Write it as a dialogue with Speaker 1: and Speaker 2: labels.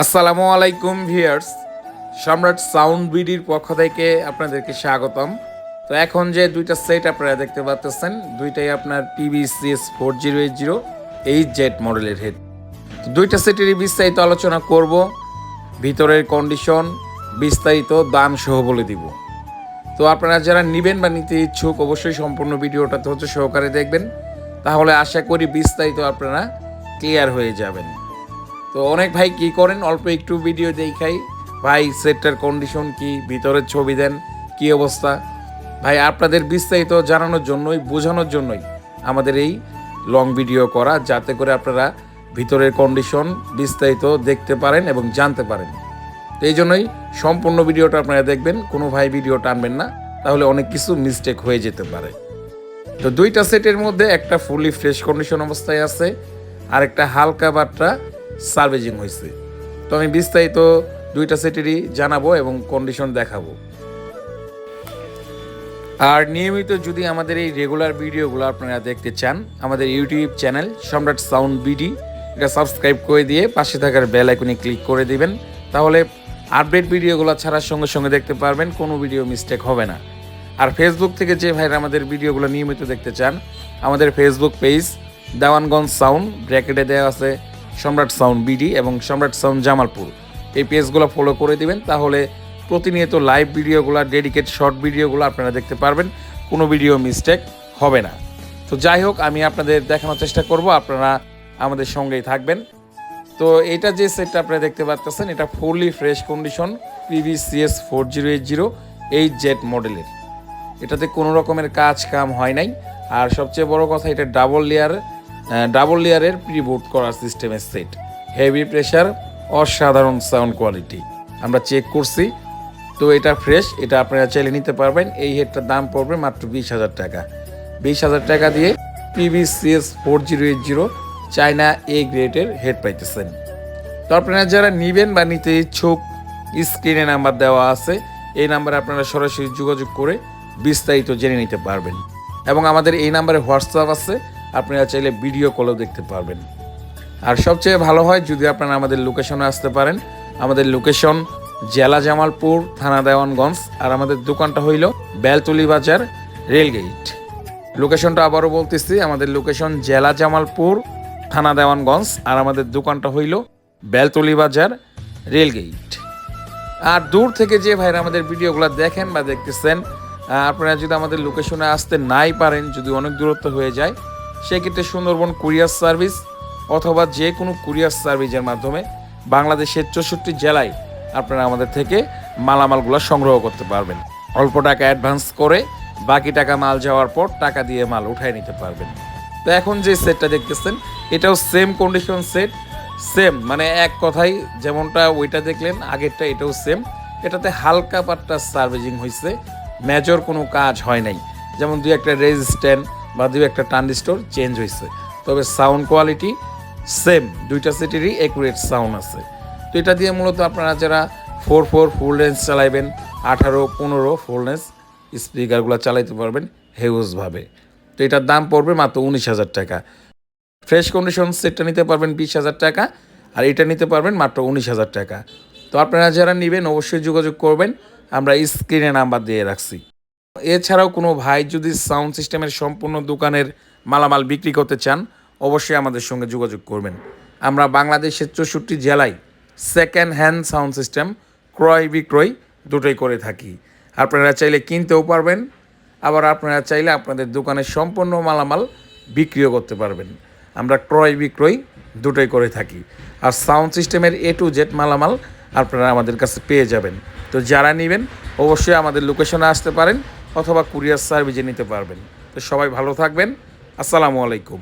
Speaker 1: আসসালামু আলাইকুম ভিয়ার্স সম্রাট সাউন্ড বিডির পক্ষ থেকে আপনাদেরকে স্বাগতম। তো এখন যে দুইটা সেট আপনারা দেখতে পাচ্ছেন, দুইটাই আপনার TV PBCS four zero eight zero eight Z মডেলের হেড তো দুইটা সেটেরই বিস্তারিত আলোচনা করব, ভিতরের কন্ডিশন বিস্তারিত দাম সহ বলে দিব। তো আপনারা যারা নেবেন বা নিতে ইচ্ছুক, অবশ্যই সম্পূর্ণ ভিডিওটা ধৈর্য সহকারে দেখবেন। তাহলে আশা করি বিস্তারিত আপনারা ক্লিয়ার হয়ে যাবেন। তো অনেক ভাই কি করেন? অল্প একটু ভিডিও দেখাই। ভাই সেটটার কন্ডিশন কি? ভিতরের ছবি দেন। কি অবস্থা? ভাই, আপনাদের বিস্তারিত জানানোর জন্যই, বোঝানোর জন্যই আমাদের এই লং ভিডিও করা, যাতে করে আপনারা ভিতরের কন্ডিশন বিস্তারিত দেখতে পারেন এবং জানতে পারেন। তো এই জন্যই সম্পূর্ণ ভিডিওটা আপনারা দেখবেন, কোনো ভাই ভিডিও টানবেন না, তাহলে অনেক কিছু মিস্টেক হয়ে যেতে পারে। তো দুইটা সেটের মধ্যে একটা ফুলি ফ্রেশ কন্ডিশন অবস্থায় আছে আর একটা হালকা বাট্টা সার্ভেজিং হয়েছে তো আমি বিস্তারিত দুইটা সেটেরই জানাব এবং কন্ডিশন দেখাবো। আর নিয়মিত যদি আমাদের এই রেগুলার ভিডিওগুলো আপনারা দেখতে চান, আমাদের YouTube channel Samrat sound BD, এটা সাবস্ক্রাইব করে দিয়ে পাশে থাকার বেল আইকনে ক্লিক করে দিবেন, তাহলে আপডেট ভিডিওগুলো ছাড়ার সঙ্গে সঙ্গে দেখতে পারবেন, কোনো ভিডিও মিস্টেক হবে না। আর ফেসবুক থেকে যে ভাইরা আমাদের ভিডিওগুলো নিয়মিত দেখতে চান, আমাদের ফেসবুক পেজ দেওয়ানগঞ্জ সাউন্ড ব্র্যাকেটে দেওয়া আছে সম্রাট সাউন্ড বিডি এবং সম্রাট সাউন্ড জামালপুর। এই পেজগুলো ফলো করে দিবেন, তাহলে প্রতিনিয়ত লাইভ ভিডিওগুলো ডেডিকেট শর্ট ভিডিওগুলো আপনারা দেখতে পারবেন। কোনো ভিডিও মিস্টেক হবে না। তো যাই হোক, আমি আপনাদের দেখানোর চেষ্টা করব, আপনারা আমাদের সঙ্গেই থাকবেন। তো এটা যে সেটটা আপনারা দেখতে পাচ্ছেন এটা fully fresh condition PVCS four zero eight zero eight Z মডেলের এটাতে কোনো রকমের কাজ কাম হয় নাই। আর সবচেয়ে বড় কথা, এটা ডাবল লেয়ার ডাবল লেয়ারের প্রিবুট করার সিস্টেমের সেট হেভি প্রেশার অসাধারণ সাউন্ড কোয়ালিটি আমরা চেক করছি, তো এটা ফ্রেশ এটা আপনারা চাইলে নিতে পারবেন। এই হেডটার দাম পড়বে মাত্র বিশ হাজার টাকা। বিশ হাজার টাকা দিয়ে PVCS four zero eight zero China A গ্রেডের হেড পাইতেছেন। তো আপনারা যারা নিবেন বা নিতে ইচ্ছুক স্ক্রিনে নাম্বার দেওয়া আছে। এই নাম্বারে আপনারা সরাসরি যোগাযোগ করে বিস্তারিত জেনে নিতে পারবেন। এবং আমাদের এই নাম্বারে হোয়াটসঅ্যাপ আছে। আপনারা চাইলে ভিডিও কলও দেখতে পারবেন। আর সবচেয়ে ভালো হয় যদি আপনারা আমাদের লোকেশনে আসতে পারেন, আমাদের লোকেশন জেলা জামালপুর, থানা দেওয়ানগঞ্জ, আর আমাদের দোকানটা হইল বেলতলি বাজার, রেলগেট। লোকেশনটা আবারও বলতেছি, আমাদের লোকেশন জেলা জামালপুর, থানা দেওয়ানগঞ্জ, আর আমাদের দোকানটা হইল বেলতলি বাজার, রেলগেট। আর দূর থেকে যে ভাইরা আমাদের ভিডিওগুলো দেখেন বা দেখতেছেন আপনারা যদি আমাদের লোকেশনে আসতে নাই পারেন, যদি অনেক দূরত্ব হয়ে যায় সেক্ষেত্রে সুন্দরবন কুরিয়ার সার্ভিস অথবা যে কোনো কুরিয়ার সার্ভিসের মাধ্যমে বাংলাদেশের চৌষট্টি জেলায় আপনারা আমাদের থেকে মালামালগুলো সংগ্রহ করতে পারবেন। অল্প টাকা অ্যাডভান্স করে বাকি টাকা মাল যাওয়ার পর টাকা দিয়ে মাল উঠায় নিতে পারবেন। তো এখন যে সেটটা দেখতেছেন, এটাও সেম কন্ডিশন সেট সেম মানে এক কথাই যেমনটা ওইটা দেখলেন, আগেরটা এটাও সেম এটাতে হালকা পাট্টা সার্ভিসিং হয়েছে মেজর কোনো কাজ হয় নাই। যেমন দুই একটা রেজিস্ট্যান্ট বা দুই একটা ট্রানজিস্টর চেঞ্জ হয়েছে। তবে সাউন্ড কোয়ালিটি সেম, দুইটা সেটেরই একুরেট সাউন্ড আছে। তো এটা দিয়ে মূলত আপনারা যারা ফোর ফোর ফুল রেঞ্জ চালাইবেন, আঠারো, পনেরো ফুল রেঞ্জ স্পিকারগুলো চালাইতে পারবেন হেউজভাবে। তো এটার দাম পড়বে মাত্র উনিশ হাজার টাকা। ফ্রেশ কন্ডিশন সেটটা নিতে পারবেন বিশ হাজার টাকা, আর এটা নিতে পারবেন মাত্র উনিশ হাজার টাকা। তো আপনারা যারা নেবেন অবশ্যই যোগাযোগ করবেন, আমরা স্ক্রিনে নাম্বার দিয়ে রাখছি। এছাড়াও কোনো ভাই যদি সাউন্ড সিস্টেমের সম্পূর্ণ দোকানের মালামাল বিক্রি করতে চান, অবশ্যই আমাদের সঙ্গে যোগাযোগ করবেন। আমরা বাংলাদেশের চৌষট্টি জেলায় সেকেন্ড হ্যান্ড সাউন্ড সিস্টেম ক্রয় বিক্রয় দুটোই করে থাকি। আপনারা চাইলে কিনতেও পারবেন, আবার আপনারা চাইলে আপনাদের দোকানের সম্পূর্ণ মালামাল বিক্রিও করতে পারবেন। আমরা ক্রয় বিক্রয় দুটোই করে থাকি। আর সাউন্ড সিস্টেমের এ টু জেড মালামাল আপনারা আমাদের কাছে পেয়ে যাবেন। তো যারা নেবেন, অবশ্যই আমাদের লোকেশনে আসতে পারেন। অথবা কুরিয়ার সার্ভিসে নিতে পারবেন। তো সবাই ভালো থাকবেন। আসসালামু আলাইকুম।